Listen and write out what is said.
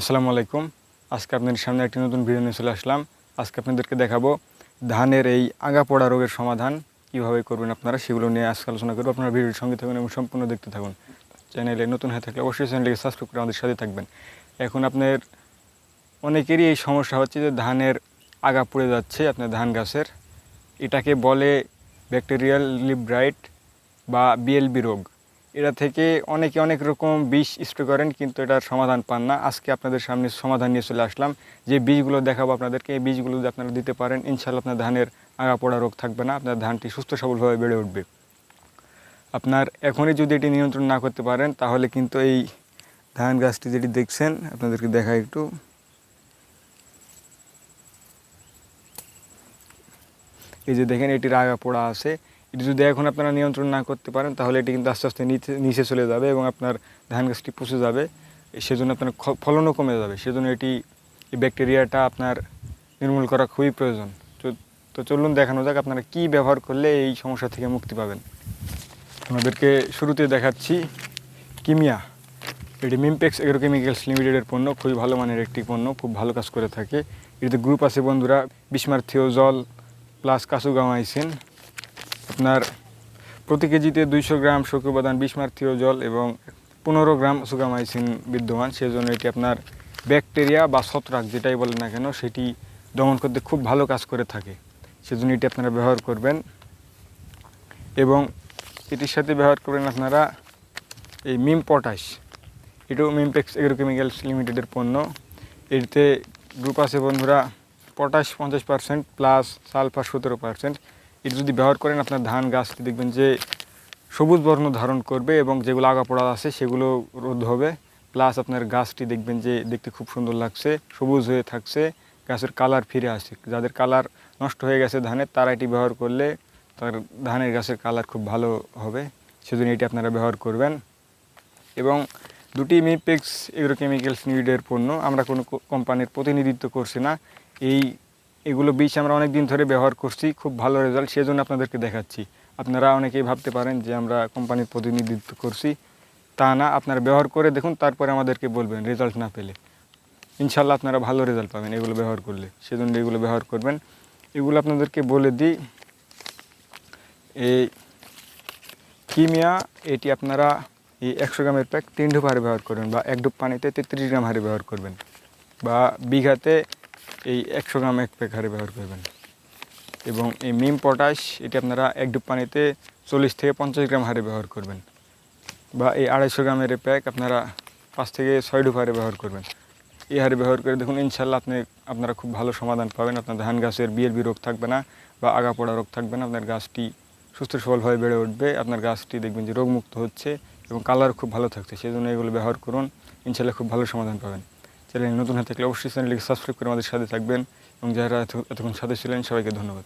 আসসালামু আলাইকুম। আজকে আপনাদের সামনে একটি নতুন ভিডিও নিয়ে চলে আসলাম। আজকে আপনাদেরকে দেখাবো ধানের এই আগা পড়া রোগের সমাধান কীভাবে করবেন আপনারা, সেগুলো নিয়ে আজকে আলোচনা করব। আপনারা ভিডিওর সঙ্গে থাকুন এবং সম্পূর্ণ দেখতে থাকুন। চ্যানেলে নতুন হয়ে থাকলে অবশ্যই চ্যানেলটিকে সাবস্ক্রাইব করে আমাদের সাথে থাকবেন। এখন আপনার অনেকেরই এই সমস্যা হচ্ছে যে ধানের আগা পড়ে যাচ্ছে আপনার ধান গাছের। এটাকে বলে ব্যাকটেরিয়াল লিব্রাইট বা বিএলবি রোগ। এটা থেকে অনেকে অনেক রকম বিষ স্প্রে করেন, কিন্তু এটার সমাধান পান না। আজকে আপনাদের সামনে সমাধান নিয়ে চলে আসলাম। যে বীজগুলো দেখাবো আপনাদেরকে, এই বীজগুলো যদি আপনারা দিতে পারেন ইনশাল্লাহ আপনার ধানের আগা পড়া রোগ থাকবে না, আপনার ধানটি সুস্থ সবলভাবে বেড়ে উঠবে। আপনার এখনই যদি এটি নিয়ন্ত্রণ না করতে পারেন, তাহলে কিন্তু এই ধান গাছটি যেটি দেখছেন, আপনাদেরকে দেখা একটু। এই যে দেখেন, এটির আগা পোড়া আছে। এটি যদি এখন আপনারা নিয়ন্ত্রণ না করতে পারেন, তাহলে এটি কিন্তু আস্তে আস্তে নিচে চলে যাবে এবং আপনার ধান গাছটি পচে যাবে। সেজন্য আপনার ফলনও কমে যাবে। সেজন্য এটি, এই ব্যাকটেরিয়াটা আপনার নির্মূল করা খুবই প্রয়োজন। তো- তো চলুন দেখানো যাক আপনারা কী ব্যবহার করলে এই সমস্যা থেকে মুক্তি পাবেন। আমাদেরকে শুরুতে দেখাচ্ছি কিমিয়া। এটি মিমপেক্স এগ্রোকেমিক্যালস লিমিটেডের পণ্য, খুবই ভালো মানের একটি পণ্য, খুব ভালো কাজ করে থাকে। এটিতে গ্রুপ আছে বন্ধুরা বিস্মার্থীয় জল প্লাস কাসুগামাইসিন আপনার প্রতি কেজিতে দুইশো গ্রাম শকুবাদান বিস্মার্থীয় জল এবং পনেরো গ্রাম সুগামাইসিন বিদ্যমান। সেজন্য এটি আপনার ব্যাকটেরিয়া বা ছত্রাক যেটাই বলেন না কেন, সেটি দমন করতে খুব ভালো কাজ করে থাকে। সেজন্য এটি আপনারা ব্যবহার করবেন। এবং এটির সাথে ব্যবহার করবেন আপনারা এই মিম পটাশ। এটাও মিমপেক্স এগ্রোকেমিক্যালস লিমিটেডের পণ্য। এটিতে গ্রুপ আছে বন্ধুরা, পটাশ পঞ্চাশ পার্সেন্ট প্লাস সালফার সতেরো পার্সেন্ট। এটি যদি ব্যবহার করেন, আপনার ধান গাছটি দেখবেন যে সবুজ বর্ণ ধারণ করবে এবং যেগুলো আগা পড়া আছে সেগুলো রোধ হবে। প্লাস আপনার গাছটি দেখবেন যে দেখতে খুব সুন্দর লাগছে, সবুজ হয়ে থাকছে, গাছের কালার ফিরে আসে যাদের কালার নষ্ট হয়ে গেছে ধানের, তারা এটি ব্যবহার করলে তার ধানের গাছের কালার খুব ভালো হবে। সেজন্য এটি আপনারা ব্যবহার করবেন। এবং দুটি মিপেক্স এগ্রোকেমিক্যালস নিউডের পণ্য আমরা কোনো কোম্পানির প্রতিনিধিত্ব করছি না। এই এগুলো বীজ আমরা অনেক দিন ধরে ব্যবহার করছি, খুব ভালো রেজাল্ট সেজন্য আপনাদেরকে দেখাচ্ছি। আপনারা অনেকেই ভাবতে পারেন যে আমরা কোম্পানির প্রতিনিধিত্ব করছি, তা না, আপনারা ব্যবহার করে দেখুন, তারপরে আমাদেরকে বলবেন রেজাল্ট না পেলে। ইনশাল্লাহ আপনারা ভালো রেজাল্ট পাবেন এগুলো ব্যবহার করলে, সেজন্য এগুলো ব্যবহার করবেন। এগুলো আপনাদেরকে বলে দিই, এই কিমিয়া, এটি আপনারা এই একশো গ্রামের প্যাক তিন ডুব হারে ব্যবহার করবেন বা এক ডুব পানিতে তেত্রিশ গ্রাম হারে ব্যবহার করবেন বা বিঘাতে এই একশো গ্রাম এক প্যাক হারে ব্যবহার করবেন। এবং এই মিম পটাশ, এটি আপনারা এক ডুব পানিতে চল্লিশ থেকে পঞ্চাশ গ্রাম হারে ব্যবহার করবেন। বা এই আড়াইশো গ্রামের প্যাক আপনারা পাঁচ থেকে ছয় ডুব হারে ব্যবহার করবেন। এই হারে ব্যবহার করে দেখুন ইনশাল্লাহ আপনি, আপনারা খুব ভালো সমাধান পাবেন। আপনার ধান গাছের বিএলবি রোগ থাকবে না বা আগা পড়া রোগ থাকবে না। আপনার গাছটি সুস্থ সবলভাবে বেড়ে উঠবে, আপনার গাছটি দেখবেন যে রোগমুক্ত হচ্ছে এবং কালার খুব ভালো থাকছে। সেই জন্য এগুলো ব্যবহার করুন। ইনশাল্লাহ খুব ভালো সমাধান পাবেন। চ্যানেল নতুন হয়ে থাকলে অবশ্যই চ্যানেলটিকে সাবস্ক্রাইব করে আমাদের সাথে থাকবেন এবং যারা এত- এতক্ষণ সাথে ছিলেন সবাইকে ধন্যবাদ।